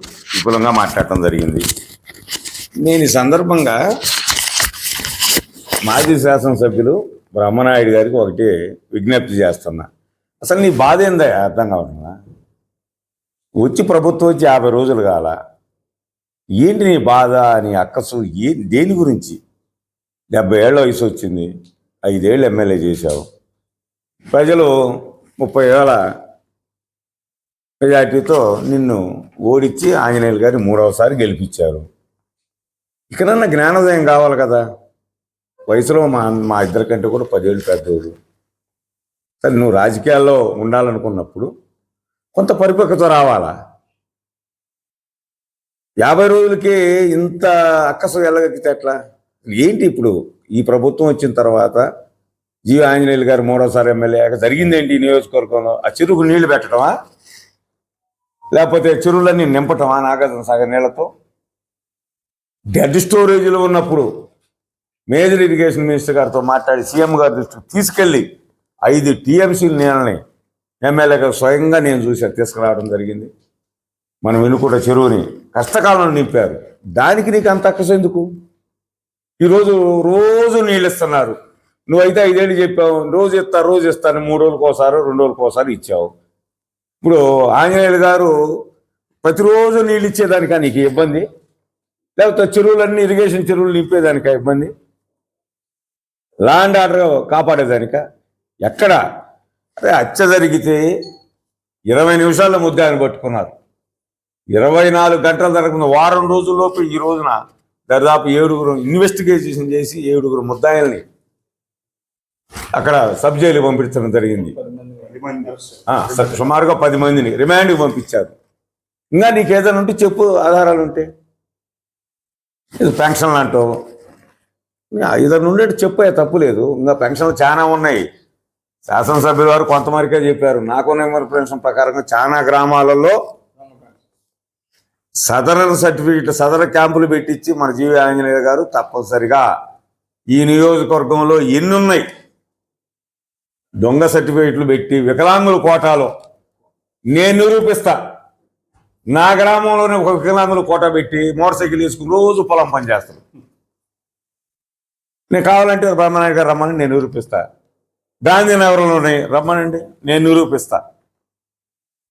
విపులంగా మాట్లాడటం జరిగింది. నేను ఈ సందర్భంగా మాజీ శాసనసభ్యులు బ్రహ్మనాయుడు గారికి ఒకటి విజ్ఞప్తి చేస్తున్నా. అసలు నీ బాధ ఏందా? అర్థం కావట్లా వచ్చి ప్రభుత్వం వచ్చి యాభై రోజులు కాల. ఏంటి నీ బాధ? నీ అక్కసు? ఏ దేని గురించి? డెబ్బై ఏళ్ళ వయసు వచ్చింది. ఐదేళ్ళు ఎమ్మెల్యే చేశావు. ప్రజలు ముప్పై ఏళ్ళ మెజార్టీతో నిన్ను ఓడించి ఆంజనేయులు గారి మూడవసారి గెలిపించారు. ఇక్కడన్నా జ్ఞానోదయం కావాలి కదా. వయసులో మా మా ఇద్దరికంటే కూడా పదేళ్ళు పెద్దోడు సరే నువ్వు రాజకీయాల్లో ఉండాలనుకున్నప్పుడు కొంత పరిపక్వత రావాలా? యాభై రోజులకి ఇంత అక్కసు వెళ్ళగక్కితే ఎట్లా? ఏంటి ఇప్పుడు ఈ ప్రభుత్వం వచ్చిన తర్వాత జీవి ఆంజనేయులు గారు మూడోసారి ఎమ్మెల్యే జరిగిందేంటి నియోజకవర్గంలో? ఆ చెరుకు నీళ్ళు పెట్టడమా లేకపోతే చెరువులన్నీ నింపటమా నాగార్జున సాగర్ నీళ్ళతో డెడ్ స్టోరేజ్లో ఉన్నప్పుడు మేజర్ ఇరిగేషన్ మినిస్టర్ గారితో మాట్లాడి సీఎం గారి దృష్టికి తీసుకెళ్ళి ఐదు టీఎంసీల నీళ్ళని ఎమ్మెల్యేగా స్వయంగా నేను చూశాను తీసుకురావడం జరిగింది. మనం వెనుకుంట చెరువుని కష్టకాలంలో నింపారు. దానికి నీకు అంత అక్కసెందుకు ఈరోజు రోజు నీళ్ళు ఇస్తున్నారు నువ్వైతే ఐదేళ్ళు చెప్పావు రోజు ఇస్తా రోజు ఇస్తాను మూడు రోజులకోసారి రెండు రోజులకోసారి ఒకసారి ఇచ్చావు. ఇప్పుడు ఆంజనేయులు గారు ప్రతిరోజు నీళ్ళు ఇచ్చేదానికా నీకు ఇబ్బంది? లేకపోతే చెరువులన్నీ ఇరిగేషన్ చెరువులు నింపేదానికా ఇబ్బంది? లాండ్ ఆర్డర్ కాపాడేదానిక? ఎక్కడ? అదే హత్య జరిగితే ఇరవై నిమిషాల్లో ముద్దాయని పట్టుకున్నారు. ఇరవై నాలుగు గంటల జరగకుండా వారం రోజుల్లోపు ఈ రోజున దాదాపు ఏడుగురు ఇన్వెస్టిగేషన్ చేసి ఏడుగురు ముద్దాయిల్ని అక్కడ సబ్ జైలు పంపించడం జరిగింది. సుమారుగా పది మందిని రిమాండ్కి పంపించారు. ఇంకా నీకు ఏదైనా ఉంటే చెప్పు ఆధారాలు ఉంటే. ఇది పెన్షన్లు అంటావు ఇద్దరు నుండి చెప్పే తప్పు లేదు. ఇంకా పెన్షన్లు చాలా ఉన్నాయి. శాసనసభ్యుల వారు కొంతమందికే చెప్పారు. నాకున్న పెన్షన్ ప్రకారంగా చాలా గ్రామాలలో సదరన్ సర్టిఫికెట్ సదర క్యాంపులు పెట్టించి మన జీవి ఆంజనేయ గారు తప్పనిసరిగా ఈ నియోజకవర్గంలో ఎన్ని ఉన్నాయి దొంగ సర్టిఫికెట్లు పెట్టి వికలాంగుల కోటాలో నేను నిరూపిస్తా. నా గ్రామంలోనే ఒక వికలాంగుల కోట పెట్టి మోటార్ సైకిల్ తీసుకుని రోజు పొలం పని చేస్తాను. నేను కావాలంటే బ్రహ్మనాయుడు గారు రమ్మని నేను నిరూపిస్తా. గాంధీనగర్లోనే రమ్మనండి నేను నిరూపిస్తా.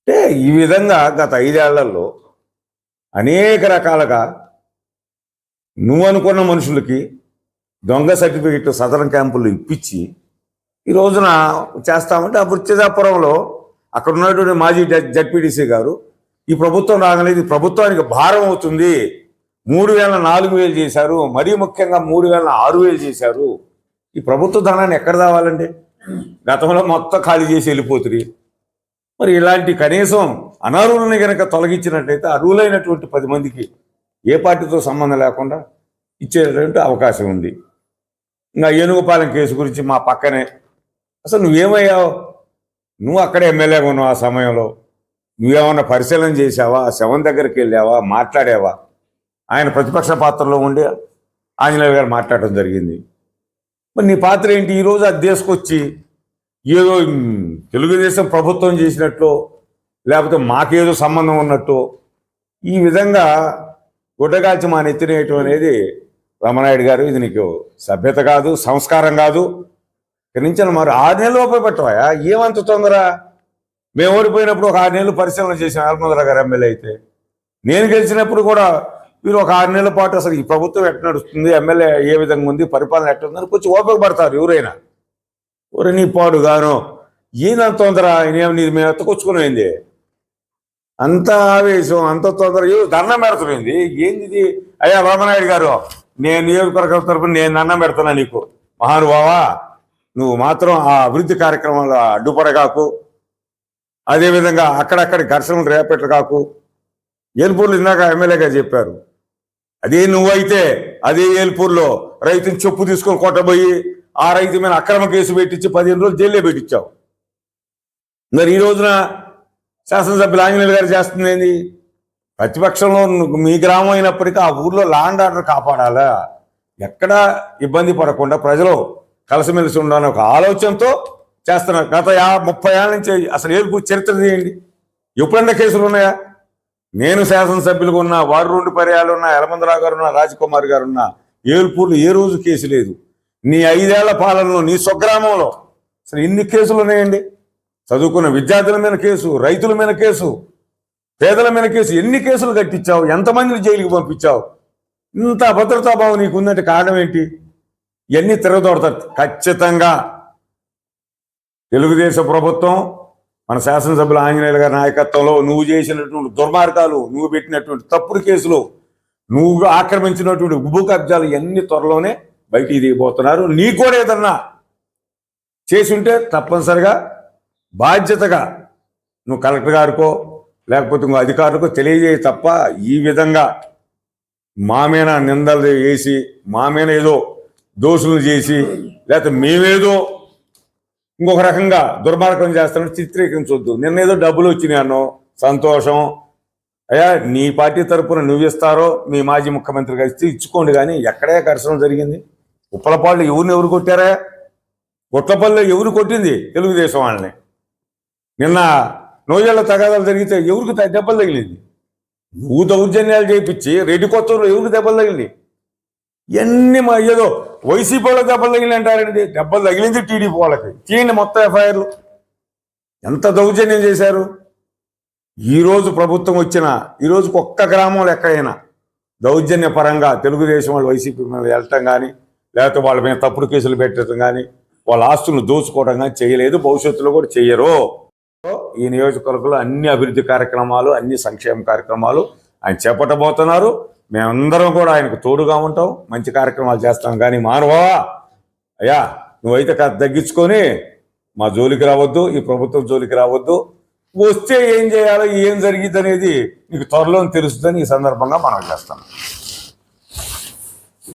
అంటే ఈ విధంగా గత ఐదేళ్ళలో అనేక రకాలుగా నువ్వు అనుకున్న మనుషులకి దొంగ సర్టిఫికెట్ సదరన్ క్యాంపులు ఇప్పించి ఈ రోజున చేస్తామంటే ఆ వృత్తిదాపురంలో అక్కడ ఉన్నటువంటి మాజీ జడ్పీటీసీ గారు ఈ ప్రభుత్వం రాగానే ఇది ప్రభుత్వానికి భారం అవుతుంది. మూడు వేల నాలుగు వేలు చేశారు మరీ ముఖ్యంగా మూడు వేల ఆరు వేలు చేశారు. ఈ ప్రభుత్వ ధనాన్ని ఎక్కడ రావాలండి? గతంలో మొత్తం ఖాళీ చేసి వెళ్ళిపోతుంది మరి ఇలాంటి కనీసం అనర్హులను కనుక తొలగించినట్లయితే అర్హులైనటువంటి పది మందికి ఏ పార్టీతో సంబంధం లేకుండా ఇచ్చేటువంటి అవకాశం ఉంది. ఇంకా ఏనుగుపాలెం కేసు గురించి మా పక్కనే అసలు నువ్వేమయ్యావు? నువ్వు అక్కడే ఎమ్మెల్యేగా ఉన్నావు ఆ సమయంలో. నువ్వేమన్నా పరిశీలన చేసావా ఆ శవం దగ్గరికి వెళ్ళావా? మాట్లాడావా? ఆయన ప్రతిపక్ష పాత్రలో ఉండి ఆంజనేయ గారు మాట్లాడటం జరిగింది. మరి నీ పాత్ర ఏంటి? ఈరోజు అది తీసుకొచ్చి ఏదో తెలుగుదేశం ప్రభుత్వం చేసినట్లు లేకపోతే మాకేదో సంబంధం ఉన్నట్టు ఈ విధంగా గుడ్డగాల్చి మా నెత్తినేయటం అనేది రమణాయుడు గారు ఇది నీకు సభ్యత కాదు సంస్కారం కాదు. ఇక్కడి నుంచి మరి. ఆరు నెలలు ఉపయోగపెట్టవా ఏమంత తొందర? మేము ఓడిపోయినప్పుడు ఒక ఆరు నెలలు పరిశీలన చేసాం ఆల్మందర గారు ఎమ్మెల్యే అయితే. నేను గెలిచినప్పుడు కూడా మీరు ఒక ఆరు నెలల పాటు అసలు ఈ ప్రభుత్వం ఎట్లా నడుస్తుంది ఎమ్మెల్యే ఏ విధంగా ఉంది పరిపాలన ఎట్లా ఉందని కొంచెం ఓపిక పడతారు ఎవరైనా. ఎవరు నీ పాడు గాను. ఈయనంత తొందర ఈయన నీ మేము ఎత్తకొచ్చుకునేది అంత ఆవేశం అంత తొందర. దండం పెడుతుంది ఏంది ఇది అయ్యా రామనాయుడు గారు నేను నియోజకవర్గం తరపున నేను దండం పెడుతున్నా నీకు. మహానుభావా నువ్వు మాత్రం ఆ అభివృద్ధి కార్యక్రమంలో అడ్డుపడగాకు అదేవిధంగా అక్కడక్కడ ఘర్షణలు రేపెట్లు కాకు ఏలుపూర్లు ఇందాక ఎమ్మెల్యేగా చెప్పారు. అదే నువ్వైతే అదే ఏల్పూర్లో రైతుని చెప్పు తీసుకొని కొట్టబోయి ఆ రైతు మీద అక్రమ కేసు పెట్టించి పదిహేను రోజులు జైల్లో పెట్టించావు. మరి ఈ రోజున శాసనసభ్యులు ఆంజనేయులు గారు చేస్తుంది ఏంది? ప్రతిపక్షంలో నువ్వు మీ గ్రామం అయినప్పటికీ ఆ ఊర్లో లాండ్ ఆర్డర్ కాపాడాలా? ఎక్కడా ఇబ్బంది పడకుండా ప్రజలు కలిసిమెలిసి ఉండాలని ఒక ఆలోచనతో చేస్తున్నారు. గత యా ముప్పై ఏళ్ళ నుంచి అసలు ఏడుపు చరిత్ర తీయండి ఎప్పుడన్నా కేసులు ఉన్నాయా? నేను శాసనసభ్యులుగా ఉన్నా వారు రెండు పర్యాలు ఉన్నా యలమందరావు గారు ఉన్నా రాజకుమార్ గారు ఉన్నా ఏల్పూర్లో ఏ రోజు కేసు లేదు. నీ ఐదేళ్ళ పాలనలో నీ స్వగ్రామంలో అసలు ఎన్ని కేసులు ఉన్నాయండి? చదువుకున్న విద్యార్థుల మీద కేసు రైతుల మీద కేసు పేదల మీద కేసు ఎన్ని కేసులు కట్టించావు? ఎంతమందిని జైలుకి పంపించావు? ఇంత అభద్రతాభావం నీకు ఉందంటే కారణం ఏంటి? ఇవన్నీ తిరగదోడతారు? ఖచ్చితంగా. తెలుగుదేశం ప్రభుత్వం మన శాసనసభ్యుల ఆంజనేయుల గారి నాయకత్వంలో నువ్వు చేసినటువంటి దుర్మార్గాలు నువ్వు పెట్టినటువంటి తప్పుడు కేసులు నువ్వు ఆక్రమించినటువంటి భూ కబ్జాలు ఇవన్నీ త్వరలోనే బయటికి దిగిపోతున్నారు. నీ కూడా ఏదన్నా చేసి ఉంటే తప్పనిసరిగా బాధ్యతగా నువ్వు కలెక్టర్ గారికో లేకపోతే ఇంకో అధికారులకో తెలియజేయ తప్ప ఈ విధంగా మామేన నిందలు వేసి మామేన ఏదో దోషులు చేసి లేకపోతే మేమేదో ఇంకొక రకంగా దుర్మార్గం చేస్తానని చిత్రీకరించొద్దు. నిన్న ఏదో డబ్బులు వచ్చినాను సంతోషం. అయ్యా నీ పార్టీ తరపున నువ్వు ఇస్తారో మీ మాజీ ముఖ్యమంత్రి గారు ఇచ్చుకోండి కానీ ఎక్కడే ఘర్షణ జరిగింది? ఉప్పలపాళ్ళు ఎవరిని ఎవరు కొట్టారా? గుట్లపల్లిలో ఎవరు కొట్టింది తెలుగుదేశం వాళ్ళని? నిన్న నోజేళ్ళ తగాదాలు జరిగితే ఎవరికి దెబ్బలు తగిలింది? నువ్వు దౌర్జన్యాలు చేయించి రెడ్డి కొత్త ఎవరికి దెబ్బలు తగిలింది? ఎన్ని మా ఏదో వైసీపీ వాళ్ళకి దెబ్బలు తగిలి అంటారండి. దెబ్బలు తగిలింది టీడీపీ వాళ్ళకి. తీయండి మొత్తం ఎఫ్ఐఆర్లు. ఎంత దౌర్జన్యం చేశారు? ఈరోజు ప్రభుత్వం వచ్చిన ఈరోజు ఒక్క గ్రామం లెక్కైనా దౌర్జన్య పరంగా తెలుగుదేశం వాళ్ళు వైసీపీ మీద వెళ్ళటం కానీ లేకపోతే వాళ్ళ మీద తప్పుడు కేసులు పెట్టడం కానీ వాళ్ళ ఆస్తులను దోచుకోవడం కానీ చేయలేదు భవిష్యత్తులో కూడా చేయరు ఈ నియోజకవర్గంలో అన్ని అభివృద్ధి కార్యక్రమాలు అన్ని సంక్షేమ కార్యక్రమాలు ఆయన చేపట్టబోతున్నారు. మేమందరం కూడా ఆయనకు తోడుగా ఉంటాం. మంచి కార్యక్రమాలు చేస్తాం. కానీ మానవా అయ్యా నువ్వైతే కాస్త తగ్గించుకొని మా జోలికి రావద్దు ఈ ప్రభుత్వం జోలికి రావద్దు. వస్తే ఏం చేయాలో ఏం జరిగింది అనేది నీకు త్వరలో తెలుస్తుందని ఈ సందర్భంగా మనం చేస్తాం.